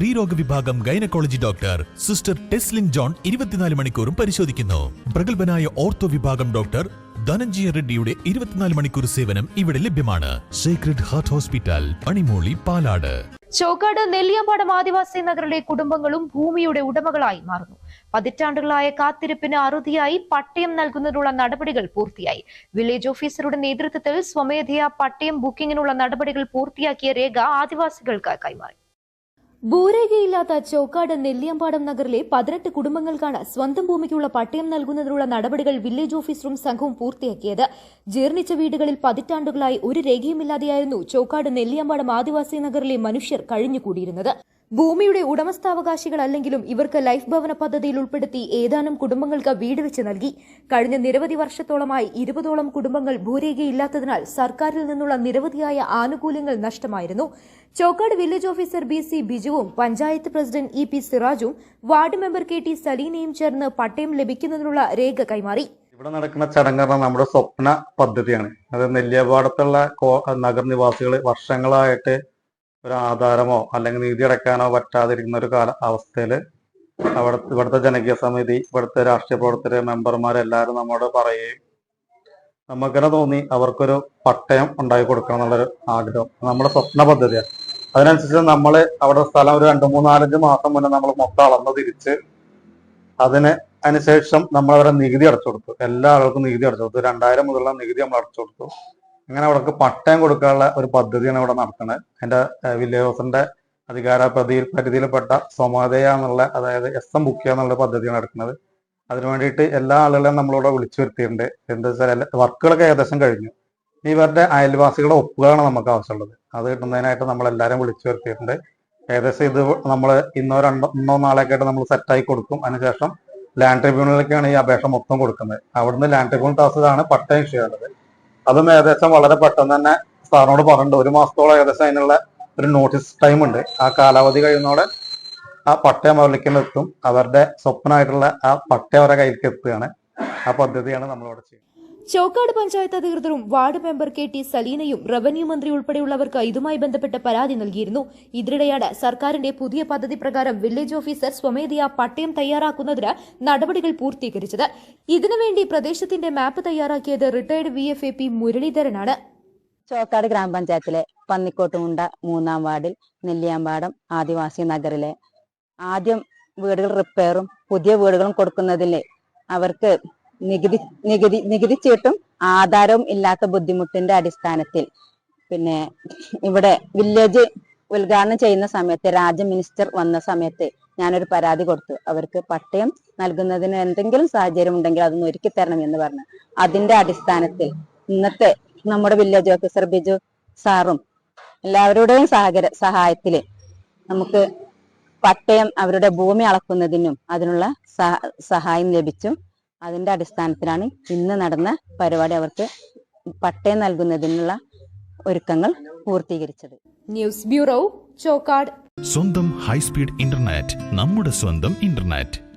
സ്ത്രീരോഗ വിഭാഗം gynaecology doctor sister Teslin John ഇരുപത്തിനാല് മണിക്കൂറും പരിശോധിക്കുന്നു. പ്രഗത്ഭനായ ഓർത്തോ വിഭാഗം ഡോക്ടർ ധനഞ്ജയ റെഡ്ഡിയുടെ ഇരുപത്തിനാല് മണിക്കൂർ സേവനം ഇവിടെ ലഭ്യമാണ്. Secret heart hospital പണിമൂളി പാലാട്. Chokkad Nelliyampadam ആദിവാസി നഗറിലെ കുടുംബങ്ങളും ഭൂമിയുടെ ഉടമകളായി മാറുന്നു. പതിറ്റാണ്ടുകളായ കാത്തിരിപ്പിന് അറുതിയായി പട്ടയം നൽകുന്നതിനുള്ള നടപടികൾ പൂർത്തിയായി. വില്ലേജ് ഓഫീസറുടെ നേതൃത്വത്തിൽ സ്വമേധയാ പട്ടയം ബുക്കിങ്ങിനുള്ള നടപടികൾ പൂർത്തിയാക്കിയ രേഖ ആദിവാസികൾക്ക് കൈമാറി. ഭൂരേഖയില്ലാത്ത ചോക്കാട് നെല്ലിയമ്പാടം നഗറിലെ പതിനെട്ട് കുടുംബങ്ങൾക്കാണ് സ്വന്തം ഭൂമിക്കുള്ള പട്ടയം നൽകുന്നതിനുള്ള നടപടികൾ വില്ലേജ് ഓഫീസറും സംഘവും പൂർത്തിയാക്കിയത്. ജീർണിച്ച വീടുകളിൽ പതിറ്റാണ്ടുകളായി ഒരു രേഖയുമില്ലാതെയായിരുന്നു ചോക്കാട് നെല്ലിയമ്പാടം ആദിവാസി നഗറിലെ മനുഷ്യർ കഴിഞ്ഞുകൂടിയിരുന്നത്. ഭൂമിയുടെ ഉടമസ്ഥാവകാശികൾ അല്ലെങ്കിലും ഇവർക്ക് ലൈഫ് ഭവന പദ്ധതിയിൽ ഉൾപ്പെടുത്തി ഏതാനും കുടുംബങ്ങൾക്ക് വീട് വെച്ച് നൽകി. കഴിഞ്ഞ നിരവധി വർഷത്തോളമായി ഇരുപതോളം കുടുംബങ്ങൾ ഭൂരേഖയില്ലാത്തതിനാൽ സർക്കാരിൽ നിന്നുള്ള നിരവധിയായ ആനുകൂല്യങ്ങൾ നഷ്ടമായിരുന്നു. Chokkad village officer B C ബിജുവും panchayat president E P സിറാജും വാർഡ് മെമ്പർ കെ ടി സലീനയും ചേർന്ന് പട്ടയം ലഭിക്കുന്നതിനുള്ള രേഖ കൈമാറി. ഇവിടെ നടക്കുന്ന ചടങ്ങ് പറഞ്ഞാൽ നമ്മുടെ സ്വപ്ന പദ്ധതിയാണ്. അത് നെല്ലിയപാടത്തുള്ള നഗരനിവാസികൾ വർഷങ്ങളായിട്ട് ഒരു ആധാരമോ അല്ലെങ്കിൽ നീതി അടയ്ക്കാനോ പറ്റാതിരിക്കുന്ന ഒരു കാല അവസ്ഥയിൽ അവിടെ ഇവിടുത്തെ ജനകീയ സമിതി ഇവിടുത്തെ രാഷ്ട്രീയ മെമ്പർമാർ മെമ്പർമാരെല്ലാവരും നമ്മോട് പറയുകയും നമുക്കെന്നെ തോന്നി അവർക്കൊരു പട്ടയം ഉണ്ടാക്കി കൊടുക്കണം എന്നുള്ളൊരു ആഗ്രഹം. നമ്മുടെ സ്വപ്ന പദ്ധതിയാണ് അതിനനുസരിച്ച് നമ്മൾ അവിടെ സ്ഥലം ഒരു രണ്ട് മൂന്നാലഞ്ച് മാസം മുന്നേ നമ്മൾ മൊത്തം അളന്ന് തിരിച്ച് അതിന് അതിനുശേഷം നമ്മൾ അവരെ നികുതി അടച്ചു കൊടുത്തു. എല്ലാ ആളുകൾക്കും നികുതി അടച്ചു കൊടുത്തു. രണ്ടായിരം മുതലുള്ള നികുതി നമ്മൾ അടച്ചു കൊടുത്തു. അങ്ങനെ അവർക്ക് പട്ടയം കൊടുക്കാനുള്ള ഒരു പദ്ധതിയാണ് ഇവിടെ നടക്കുന്നത് അതിന്റെ വില്ലേജ് ഹൗസിന്റെ അധികാര പരിധിയിൽപ്പെട്ട സ്വമതയ എന്നുള്ള അതായത് എസ് എം ബുക്ക് എന്നുള്ള പദ്ധതിയാണ് നടക്കുന്നത് അതിനു വേണ്ടിയിട്ട് എല്ലാ ആളുകളെയും നമ്മളിവിടെ വിളിച്ചു വരുത്തിയിട്ടുണ്ട് എന്താ വെച്ചാൽ വർക്കുകളൊക്കെ ഏകദേശം കഴിഞ്ഞു. ഇവരുടെ അയൽവാസികളുടെ ഒപ്പുകളാണ് നമുക്ക് ആവശ്യമുള്ളത്. അത് കിട്ടുന്നതിനായിട്ട് നമ്മൾ എല്ലാവരും വിളിച്ചു വരുത്തിയിട്ടുണ്ട് ഏകദേശം ഇത് നമ്മൾ ഇന്നോ രണ്ടോ ഇന്നോ നാളെയൊക്കെ ആയിട്ട് നമ്മൾ സെറ്റായി കൊടുക്കും. അതിനുശേഷം ലാൻഡ് ട്രിബ്യൂണലിലേക്കാണ് ഈ അപേക്ഷ മൊത്തം കൊടുക്കുന്നത്. അവിടുന്ന് ലാൻഡ് ട്രിബ്യൂണൽ ആണ് പട്ടയം ചെയ്യുന്നത് അതും ഏകദേശം വളരെ പെട്ടെന്ന് തന്നെ സാറിനോട് പറഞ്ഞിട്ടുണ്ട്. ഒരു മാസത്തോളം ഏകദേശം അതിനുള്ള ഒരു നോട്ടീസ് ടൈം ഉണ്ട്. ആ കാലാവധി കഴിയുന്നതോടെ ആ പട്ടയം അവരിലേക്ക് എത്തും. അവരുടെ സ്വപ്നമായിട്ടുള്ള ആ പട്ടയം അവരുടെ കയ്യിലേക്ക് എത്തുകയാണ്. ആ പദ്ധതിയാണ് നമ്മളിവിടെ ചെയ്യുന്നത്. ചോക്കാട് പഞ്ചായത്ത് അധികൃതരും വാർഡ് മെമ്പർ കെ ടി സലീനയും റവന്യൂ മന്ത്രി ഉൾപ്പെടെയുള്ളവർക്ക് ഇതുമായി ബന്ധപ്പെട്ട പരാതി നൽകിയിരുന്നു. ഇതിനിടെയാണ് സർക്കാരിന്റെ പുതിയ പദ്ധതി പ്രകാരം വില്ലേജ് ഓഫീസർ സ്വമേധയാ പട്ടയം തയ്യാറാക്കുന്നതിന് നടപടികൾ പൂർത്തീകരിച്ചത്. ഇതിനുവേണ്ടി പ്രദേശത്തിന്റെ മാപ്പ് തയ്യാറാക്കിയത് retired V F A P മുരളീധരനാണ്. Chokkad ഗ്രാമപഞ്ചായത്തിലെ പന്നിക്കോട്ടുമുണ്ട മൂന്നാം വാർഡിൽ നെല്ലിയാമ്പാടം ആദിവാസി നഗറിലെ ആദ്യം വീടുകൾ റിപ്പയറും പുതിയ വീടുകളും കൊടുക്കുന്നതിൽ അവർക്ക് നികുതി നികുതി നികുതി ചീട്ടും ആധാരവും ഇല്ലാത്ത ബുദ്ധിമുട്ടിന്റെ അടിസ്ഥാനത്തിൽ. പിന്നെ ഇവിടെ വില്ലേജ് ഉദ്ഘാടനം ചെയ്യുന്ന സമയത്ത് രാജ മിനിസ്റ്റർ വന്ന സമയത്ത് ഞാനൊരു പരാതി കൊടുത്തു. അവർക്ക് പട്ടയം നൽകുന്നതിന് എന്തെങ്കിലും സാഹചര്യം ഉണ്ടെങ്കിൽ അതൊന്ന് ഒരുക്കി തരണം എന്ന് പറഞ്ഞു. അതിന്റെ അടിസ്ഥാനത്തിൽ ഇന്നത്തെ നമ്മുടെ വില്ലേജ് ഓഫീസർ ബിജു സാറും എല്ലാവരുടെയും സഹകര സഹായത്തിൽ നമുക്ക് പട്ടയം അവരുടെ ഭൂമി അളക്കുന്നതിനും അതിനുള്ള സഹായം ലഭിച്ചു അതിന്റെ അടിസ്ഥാനത്തിലാണ് ഇന്ന് നടന്ന പരിപാടി അവർക്ക് പട്ടയം നൽകുന്നതിനുള്ള ഒരുക്കങ്ങൾ പൂർത്തീകരിച്ചത്. News bureau Chokkad. സ്വന്തം ഹൈസ്പീഡ് ഇന്റർനെറ്റ് നമ്മുടെ സ്വന്തം ഇന്റർനെറ്റ്.